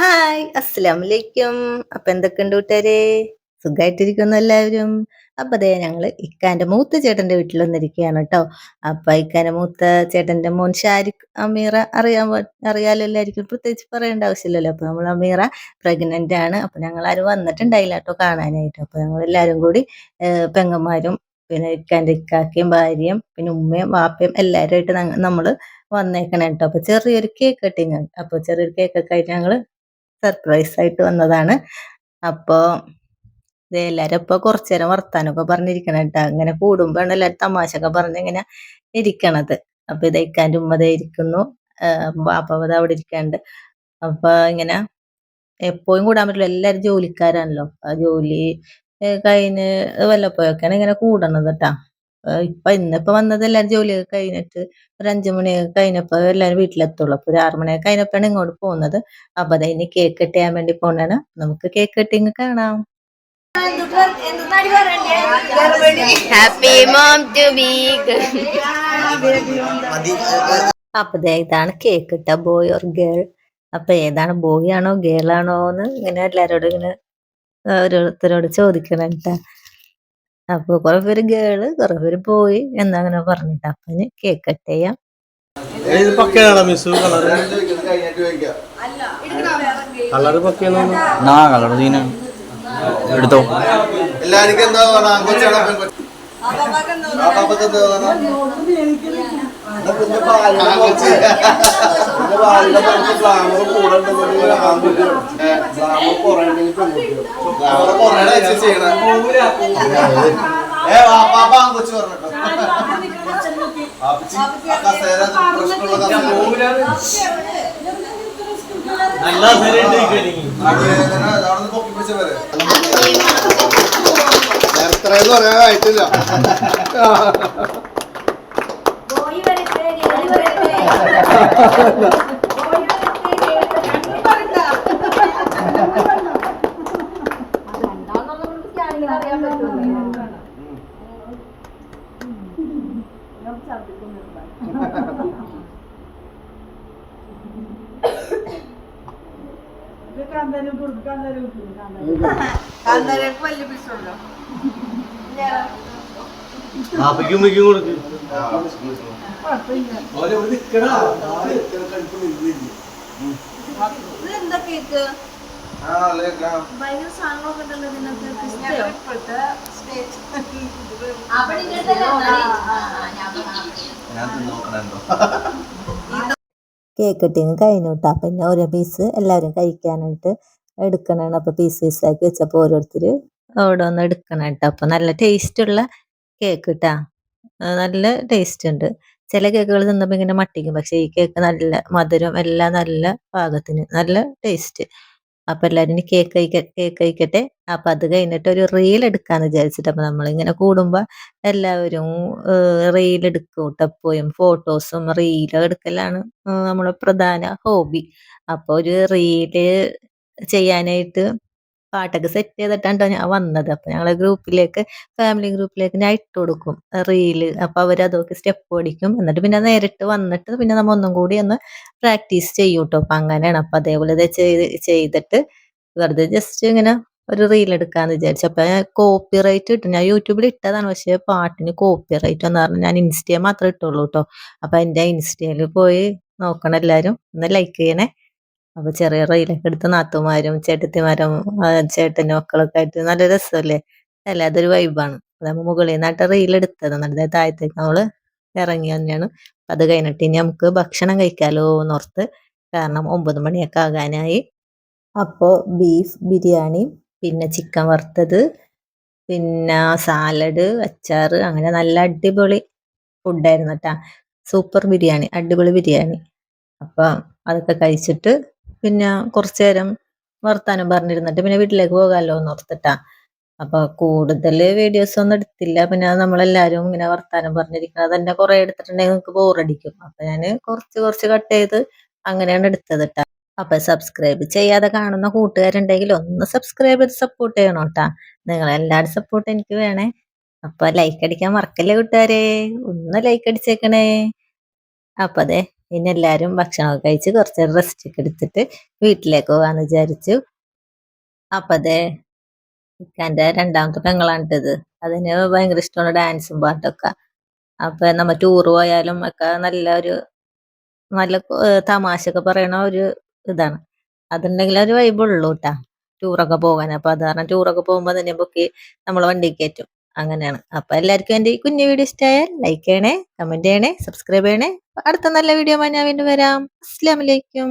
Hi അസ്സലാം വലൈക്കും അപ്പൊ എന്തൊക്കെയുണ്ട് കൂട്ടുകാരെ? സുഖമായിട്ടിരിക്കുന്നു എല്ലാവരും. അപ്പൊ അതെ ഞങ്ങൾ ഇക്കാന്റെ മൂത്ത ചേട്ടന്റെ വീട്ടിൽ വന്നിരിക്കുകയാണ് കേട്ടോ അപ്പൊ ഇക്കാന്റെ മൂത്ത ചേട്ടന്റെ മോൻ ഷാരി അമീറ അറിയാൻ അറിയാലോ എല്ലാവർക്കും പ്രത്യേകിച്ച് പറയേണ്ട ആവശ്യമില്ലല്ലോ. അപ്പൊ നമ്മൾ അമീറ പ്രഗ്നന്റ് ആണ്. അപ്പൊ ഞങ്ങൾ ആരും വന്നിട്ടുണ്ടായില്ല കേട്ടോ കാണാനായിട്ട്. അപ്പൊ ഞങ്ങൾ എല്ലാവരും കൂടി പെങ്ങന്മാരും പിന്നെ ഇക്കാന്റെ ഇക്കാക്കയും ഭാര്യയും പിന്നെ ഉമ്മയും വാപ്പയും എല്ലാവരുമായിട്ട് നമ്മൾ വന്നേക്കണേട്ടോ അപ്പൊ ചെറിയൊരു കേക്ക് കട്ടിങ് അപ്പൊ ചെറിയൊരു കേക്കൊക്കെ ആയിട്ട് ഞങ്ങൾ സർപ്രൈസ് ആയിട്ട് വന്നതാണ്. അപ്പോ എല്ലാരും ഇപ്പൊ കുറച്ചു നേരം വർത്താനൊക്കെ പറഞ്ഞിരിക്കണം കേട്ടോ. അങ്ങനെ കൂടുമ്പോഴാണ് എല്ലാരും തമാശ ഒക്കെ പറഞ്ഞിങ്ങനെ ഇരിക്കണത്. അപ്പൊ ഇത് ഉമ്മതേ ഉമ്മ ഇരിക്കുന്നു. ബാപ്പ ദാ അവിടെ ഇരിക്കാണ്ട്. അപ്പൊ ഇങ്ങനെ എപ്പോഴും കൂടാൻ പറ്റില്ല. എല്ലാരും ജോലിക്കാരാണല്ലോ. ആ ജോലി കഴിഞ്ഞ് വല്ലപ്പോഴൊക്കെയാണ് ഇങ്ങനെ കൂടണത് കേട്ടാ. ഇപ്പൊ ഇന്നിപ്പോ വന്നത് എല്ലാരും ജോലിയൊക്കെ കഴിഞ്ഞിട്ട് ഒരു അഞ്ചു മണിയൊക്കെ കഴിഞ്ഞപ്പോ എല്ലാരും വീട്ടിലെത്തുള്ളൂ. അപ്പൊ ഒരു ആറു മണിയൊക്കെ കഴിഞ്ഞപ്പോഴാണ് ഇങ്ങോട്ട് പോകുന്നത്. അപ്പൊ അതാ ഇനി കേക്ക് കട്ട് ചെയ്യാൻ വേണ്ടി പോണാണ്. നമുക്ക് കേക്ക് കട്ടിങ് കാണാം. Happy mom to be അപ്പൊ ഇതാണ് കേക്ക് കിട്ട ബോയ് ഓർ ഗേൾ അപ്പൊ ഏതാണ് ബോയ് ആണോ ഗേൾ ആണോ എന്ന് ഇങ്ങനെ എല്ലാരോടും ഇങ്ങനെ ഓരോരുത്തരോട് ചോദിക്കണം കേട്ടാ അപ്പൊ കുറെ പേര് ഗേൾ കുറെ പേര് പോയി എന്നങ്ങനെ പറഞ്ഞിട്ട് അപ്പന് കേക്ക് കട്ട് ചെയ്യാം കളർ കളർ കളർ സീനാണ് എടുത്തോ എല്ലാവർക്കും എന്താ പറയുക ആൺകൊച്ചാണോ പെൺകൊച്ചാണോ? പാപ്പാക്ക് എന്താ പറയുക? ആൺകൊച്ച്. അവിടെ കുറേയുടെ വെച്ച് ചെയ്യണേ. ഏ, വാ, പാപ്പ ആൺകൊച്ച് പറഞ്ഞിട്ടോ. കസേര പ്രശ്നമുള്ള കസേര. നടുവേദന, അവിടുന്ന് പൊക്കി പിടിച്ച പോലെ. നേരത്തേന്ന് പറയാനായിട്ടില്ല പാപ്പയ്ക്കും ഉമ്മയ്ക്കും കൊടുക്ക് ആ സാധനങ്ങളൊക്കെ ഉണ്ടല്ലോ നോക്കണോ കേക്ക് കട്ടിങ് കഴിഞ്ഞു കേട്ടോ പിന്നെ ഓരോ പീസ് എല്ലാവരും കഴിക്കാനായിട്ട് എടുക്കണാണ്. അപ്പൊ പീസ് പീസ് ആക്കി വെച്ചപ്പോ ഓരോരുത്തർ അവിടെ വന്ന് എടുക്കണം കേട്ടോ. അപ്പൊ നല്ല ടേസ്റ്റ് ഉള്ള കേക്ക് കിട്ടാ നല്ല ടേസ്റ്റ് ഉണ്ട്. ചില കേക്കുകൾ തിന്നപ്പോ ഇങ്ങനെ മട്ടിക്കും. പക്ഷേ ഈ കേക്ക് നല്ല മധുരം എല്ലാം നല്ല പാകത്തിന് നല്ല ടേസ്റ്റ് അപ്പൊ എല്ലാരും ഇനി കേക്ക് കഴിക്ക കേക്ക് കഴിക്കട്ടെ. അപ്പൊ അത് കഴിഞ്ഞിട്ട് ഒരു റീൽ എടുക്കാന്ന് വിചാരിച്ചിട്ട് അപ്പൊ നമ്മളിങ്ങനെ കൂടുമ്പോ എല്ലാവരും റീൽ എടുക്കും എപ്പോഴും. ഫോട്ടോസും റീലും എടുക്കലാണ് നമ്മളെ പ്രധാന ഹോബി അപ്പൊ ഒരു റീൽ ചെയ്യാനായിട്ട് പാട്ടൊക്കെ സെറ്റ് ചെയ്തിട്ടാണ് ഞാൻ വന്നത്. അപ്പൊ ഞങ്ങളെ ഗ്രൂപ്പിലേക്ക് ഫാമിലി ഗ്രൂപ്പിലേക്ക് ഞാൻ ഇട്ട് കൊടുക്കും റീൽ അപ്പൊ അവരതൊക്കെ സ്റ്റെപ്പ് പഠിക്കും. എന്നിട്ട് പിന്നെ നേരിട്ട് വന്നിട്ട് പിന്നെ നമ്മ ഒന്നും കൂടി ഒന്ന് പ്രാക്ടീസ് ചെയ്യും കേട്ടോ അപ്പൊ അങ്ങനെയാണ്. അപ്പൊ അതേപോലെ ഇത് ചെയ്ത് ചെയ്തിട്ട് വെറുതെ ജസ്റ്റ് ഇങ്ങനെ ഒരു റീൽ എടുക്കാന്ന് വിചാരിച്ചു. അപ്പൊ കോപ്പി റൈറ്റ് കിട്ടും ഞാൻ യൂട്യൂബിൽ ഇട്ടതാണ്. പക്ഷെ പാട്ടിന് കോപ്പി റൈറ്റ് എന്ന് പറഞ്ഞാൽ ഞാൻ ഇൻസ്റ്റയെ മാത്രമേ ഇട്ടുള്ളൂ കേട്ടോ അപ്പൊ എന്റെ ഇൻസ്റ്റയിൽ പോയി നോക്കണം എല്ലാരും ഒന്ന് ലൈക്ക് ചെയ്യണേ. അപ്പൊ ചെറിയ റീലൊക്കെ എടുത്ത് നാത്തുമാരും ചേട്ടത്തിമാരും ചേട്ടനും മക്കളൊക്കെ ആയിട്ട് നല്ല രസമല്ലേ അല്ല? അതൊരു വൈബാണ് അതാകുമ്പോൾ മുകളിൽ നിന്നായിട്ട് റീൽ എടുത്തത്. എന്നിട്ട് താഴത്തേക്ക് നമ്മൾ ഇറങ്ങി തന്നെയാണ് അത് കഴിഞ്ഞിട്ട് ഇനി നമുക്ക് ഭക്ഷണം കഴിക്കാലോ എന്നോർത്ത് കാരണം ഒമ്പത് മണിയൊക്കെ ആകാനായി. അപ്പോൾ ബീഫ് ബിരിയാണി പിന്നെ ചിക്കൻ വറുത്തത് പിന്നെ സാലഡ് അച്ചാർ അങ്ങനെ നല്ല അടിപൊളി ഫുഡായിരുന്നു കേട്ടാ സൂപ്പർ ബിരിയാണി അടിപൊളി ബിരിയാണി. അപ്പൊ അതൊക്കെ കഴിച്ചിട്ട് പിന്നെ കുറച്ചു നേരം വർത്താനം പറഞ്ഞിരുന്നിട്ട് പിന്നെ വീട്ടിലേക്ക് പോകാമല്ലോ എന്ന് ഓർത്തിട്ടാ. അപ്പൊ കൂടുതൽ വീഡിയോസ് ഒന്നും എടുത്തില്ല. പിന്നെ നമ്മളെല്ലാരും ഇങ്ങനെ വർത്താനം പറഞ്ഞിരിക്കുന്നത് തന്നെ കുറെ എടുത്തിട്ടുണ്ടെങ്കിൽ നിങ്ങൾക്ക് ബോറടിക്കും അപ്പൊ ഞാൻ കുറച്ച് കുറച്ച് കട്ട് ചെയ്ത് അങ്ങനെയാണ് എടുത്തത് അപ്പൊ സബ്സ്ക്രൈബ് ചെയ്യാതെ കാണുന്ന കൂട്ടുകാരുണ്ടെങ്കിൽ ഒന്ന് സബ്സ്ക്രൈബ് ചെയ്ത് സപ്പോർട്ട് ചെയ്യണം കേട്ടാ നിങ്ങൾ എല്ലാവരും സപ്പോർട്ട് എനിക്ക് വേണേ. അപ്പൊ ലൈക്ക് അടിക്കാൻ മറക്കല്ലേ കൂട്ടുകാരെ? ഒന്ന് ലൈക്ക് അടിച്ചേക്കണേ. അപ്പൊ അതെ ഇനി എല്ലാവരും ഭക്ഷണമൊക്കെ കഴിച്ച് കുറച്ച് റെസ്റ്റ് ഒക്കെ എടുത്തിട്ട് വീട്ടിലേക്ക് പോകാന്ന് വിചാരിച്ചു. അപ്പൊ അതെ ഇക്കാന്റെ രണ്ടാമത്തെ പെങ്ങളാണിട്ടത്. അതിന് ഭയങ്കര ഇഷ്ടമാണ് ഡാൻസും പാട്ടൊക്കെ. അപ്പൊ നമ്മ ടൂർ പോയാലും ഒക്കെ നല്ല ഒരു നല്ല ഏഹ് തമാശ ഒക്കെ പറയണ ഒരു ഇതാണ്. അതുണ്ടെങ്കിൽ ഒരു വൈബുള്ളൂ കേട്ടാ ടൂറൊക്കെ പോകാൻ അപ്പൊ അത് കാരണം ടൂറൊക്കെ പോകുമ്പോ തന്നെ പൊക്കി നമ്മൾ വണ്ടി കയറ്റും. അങ്ങനെയാണ്. അപ്പൊ എല്ലാവർക്കും എന്റെ ഈ കുഞ്ഞു വീഡിയോ ഇഷ്ടമായാൽ ലൈക്ക് ചെയ്യണേ കമന്റ് ചെയ്യണേ സബ്സ്ക്രൈബ് ചെയ്യണേ. അടുത്ത നല്ല വീഡിയോ ഞാൻ വീണ്ടും വരാം. അസ്സലാമലൈക്കും